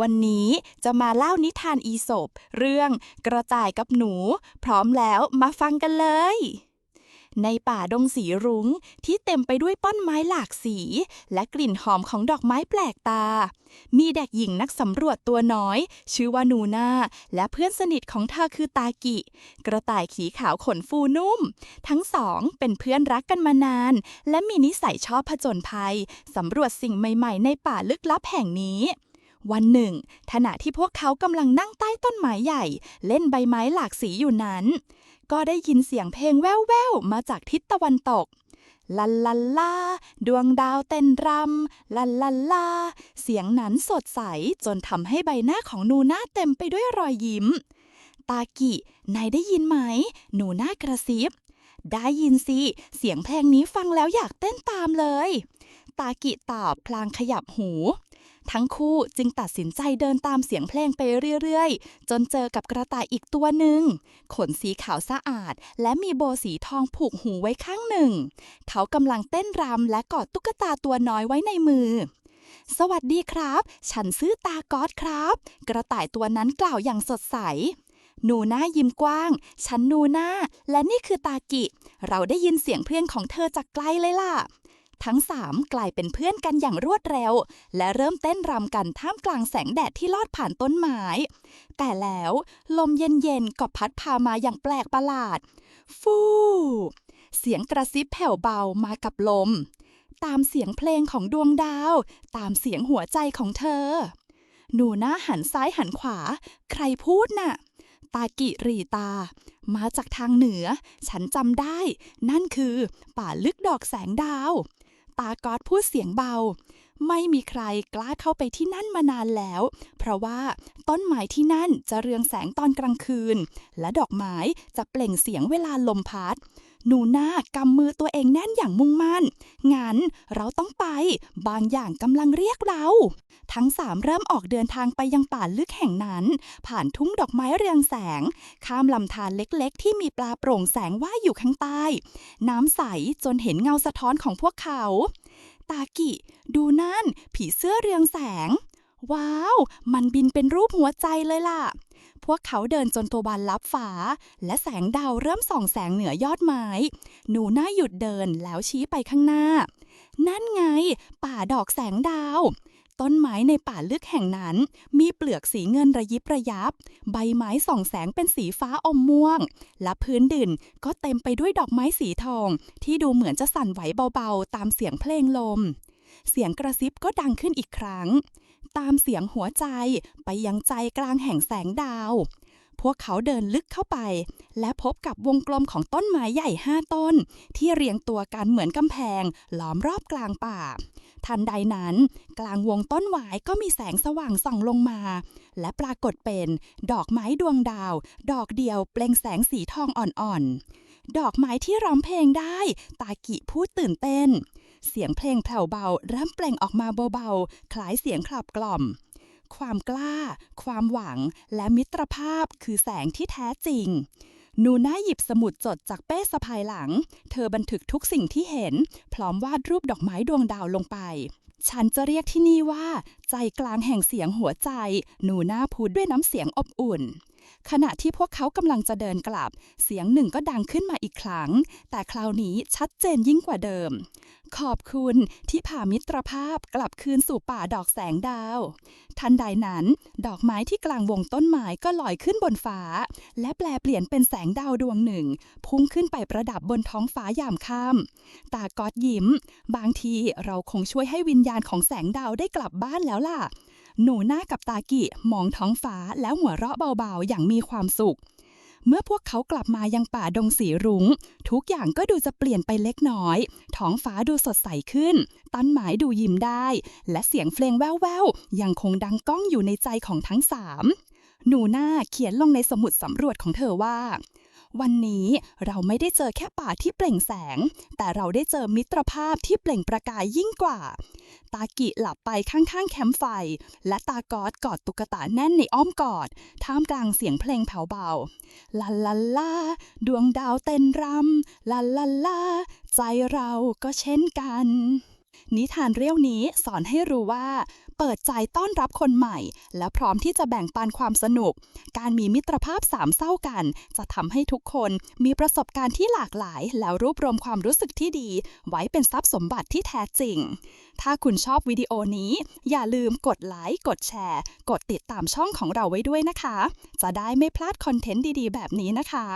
วันนี้จะมาเล่านิทานอีสปเรื่องกระต่ายกับหนู พร้อมแล้วมาฟังกันเลย ในป่าดงสีรุ้งที่เต็มไปด้วยต้นไม้หลากสี และกลิ่นหอมของดอกไม้แปลกตา มีเด็กหญิงนักสำรวจตัวน้อย ชื่อว่านูนาและเพื่อนสนิทของเธอคือตากิ กระต่ายขีขาวขนฟูนุ่ม ทั้งสองเป็นเพื่อนรักกันมานาน และมีนิสัยชอบผจญภัยสำรวจสิ่งใหม่ ๆ ในป่าลึกลับแห่งนี้ วันหนึ่ง ขณะที่พวกเขากำลังนั่งใต้ต้นไม้ใหญ่ เล่นใบไม้หลากสีอยู่นั้น ก็ได้ยินเสียงเพลงแว่วๆ มาจากทิศตะวันตกลันลันลาดวงดาวเต้นรำลันลันลา เสียงนั้นสดใสจนทำให้ใบหน้าของนูน่าเต็มไปด้วยรอยยิ้ม ตากิ นายได้ยินไหม หนูน่ากระซิบ ได้ยินสิ เสียงเพลงนี้ฟังแล้วอยากเต้นตามเลย ตากิตอบพลางขยับหู ทั้งคู่จึงตัดสินใจเดินตามเสียงเพลงไปเรื่อยๆ จนเจอกับกระต่ายอีกตัวหนึ่ง ขนสีขาวสะอาด และมีโบสีทองผูกหูไว้ข้างหนึ่ง เขากำลังเต้นรำและกอดตุ๊กตาตัวน้อยไว้ในมือ สวัสดีครับ ฉันซื้อตากอดครับ กระต่ายตัวนั้นกล่าวอย่างสดใสหนูหน่ายิ้มกว้าง ฉันนูหน่าและนี่คือตากิ เราได้ยินเสียงเพลงของเธอจากไกลเลยล่ะ ทั้งสามกลายเป็นเพื่อนกันอย่างรวดเร็ว และเริ่มเต้นรำกันท่ามกลางแสงแดดที่ลอดผ่านต้นไม้ แต่แล้วลมเย็นๆก็พัดพามาอย่างแปลกประหลาด ฟูเสียงกระซิบแผ่วเบามากับลม ตามเสียงเพลงของดวงดาว ตามเสียงหัวใจของเธอ หนูหน้าหันซ้ายหันขวา ใครพูดน่ะ ตากิรีตา มาจากทางเหนือ ฉันจำได้ นั่นคือ ป่าลึกดอกแสงดาว ตากอดพูดเสียงเบา ไม่มีใครกล้าเข้าไปที่นั่นมานานแล้ว เพราะว่าต้นไม้ที่นั่นจะเรืองแสงตอนกลางคืน และดอกไม้จะเปล่งเสียงเวลาลมพัด หนูหน้ากำมือตัวเองแน่นอย่างมุ่งมั่น งั้นเราต้องไป บางอย่างกำลังเรียกเรา ทั้งสามเริ่มออกเดินทางไปยังป่าลึกแห่งนั้น ผ่านทุ่งดอกไม้เรืองแสง ข้ามลำธารเล็กๆ ที่มีปลาโปร่งแสงว่ายอยู่ข้างใต้ น้ำใสจนเห็นเงาสะท้อนของพวกเขา ตากิ ดูนั่น ผีเสื้อเรืองแสง ว้าว มันบินเป็นรูปหัวใจเลยล่ะ พวกเขาเดินจนตัวบานลับฟ้าและแสงดาวเริ่มส่องแสงเหนือยอดไม้ หนูน่าหยุดเดินแล้วชี้ไปข้างหน้า นั่นไง ป่าดอกแสงดาว ต้นไม้ในป่าลึกแห่งนั้น มีเปลือกสีเงินระยิบระยับ ใบไม้ส่องแสงเป็นสีฟ้าอมม่วง และพื้นดินก็เต็มไปด้วยดอกไม้สีทอง ที่ดูเหมือนจะสั่นไหวเบาๆ ตามเสียงเพลงลม เสียงกระซิบก็ดังขึ้นอีกครั้ง ตามเสียงหัวใจไปยังใจกลางแห่งแสงดาว พวกเขาเดินลึกเข้าไป และพบกับวงกลมของต้นไม้ใหญ่ห้าต้น ที่เรียงตัวกันเหมือนกำแพงล้อมรอบกลางป่า ทันใดนั้น กลางวงต้นหวายก็มีแสงสว่างส่องลงมา และปรากฏเป็นดอกไม้ดวงดาว ดอกเดียวเปล่งแสงสีทองอ่อนๆดอกไม้ที่ร้องเพลงได้ ตากิพูดตื่นเต้น เสียงเพลงแผ่วเบาเริ่มเปล่งออกมาเบาๆ คล้ายเสียงขับกล่อม ความกล้า ความหวัง และมิตรภาพคือแสงที่แท้จริงนูน่าหยิบสมุดจดจากเป้สะพายหลัง เธอบันทึกทุกสิ่งที่เห็น พร้อมวาดรูปดอกไม้ดวงดาวลงไป ฉันจะเรียกที่นี่ว่า ใจกลางแห่งเสียงหัวใจหนูน่าพูดด้วยน้ำเสียงอบอุ่น ขณะที่พวกเขากำลังจะเดินกลับ เสียงหนึ่งก็ดังขึ้นมาอีกครั้ง แต่คราวนี้ชัดเจนยิ่งกว่าเดิม ขอบคุณที่พามิตรภาพกลับคืนสู่ป่าดอกแสงดาว ทันใดนั้น ดอกไม้ที่กลางวงต้นไม้ก็ลอยขึ้นบนฟ้า และแปลเปลี่ยนเป็นแสงดาวดวงหนึ่ง พุ่งขึ้นไปประดับบนท้องฟ้ายามค่ำตากอดยิ้ม บางทีเราคงช่วยให้วิญญาณของแสงดาวได้กลับบ้านแล้วล่ะ หนูหน้ากับตากิมองท้องฟ้าแล้วหัวเราะเบาๆ อย่างมีความสุข เมื่อพวกเขากลับมายังป่าดงสีรุง้ง ทุกอย่างก็ดูจะเปลี่ยนไปเล็กน้อย ท้องฟ้าดูสดใสขึ้น ต้นไม้ดูยิ้มได้ และเสียงเพลงแว่วๆ ยังคงดังก้องอยู่ในใจของทั้งสามหนูหน้าเขียนลงในสมุดสำรวจของเธอว่า วันนี้เราไม่ได้เจอแค่ป่าที่เปล่งแสง แต่เราได้เจอมิตรภาพที่เปล่งประกายยิ่งกว่า ตากิหลับไปข้างๆ แคมป์ไฟ และตากอดกอดตุ๊กตาแน่นในอ้อมกอด ท่ามกลางเสียงเพลงแผ่วเบา ลาลาลา ดวงดาวเต้นรำ ลาลาลา ใจเราก็เช่นกัน นิทานเรื่องนี้สอนให้รู้ว่า เปิดใจต้อนรับคนใหม่ และพร้อมที่จะแบ่งปันความสนุก การมีมิตรภาพสามเศร้ากัน จะทำให้ทุกคนมีประสบการณ์ที่หลากหลาย แล้วรวบรวมความรู้สึกที่ดี ไว้เป็นทรัพย์สมบัติที่แท้จริง ถ้าคุณชอบวิดีโอนี้ อย่าลืมกดไลค์กดแชร์ กดติดตามช่องของเราไว้ด้วยนะคะ จะได้ไม่พลาดคอนเทนต์ดีๆ แบบนี้นะคะ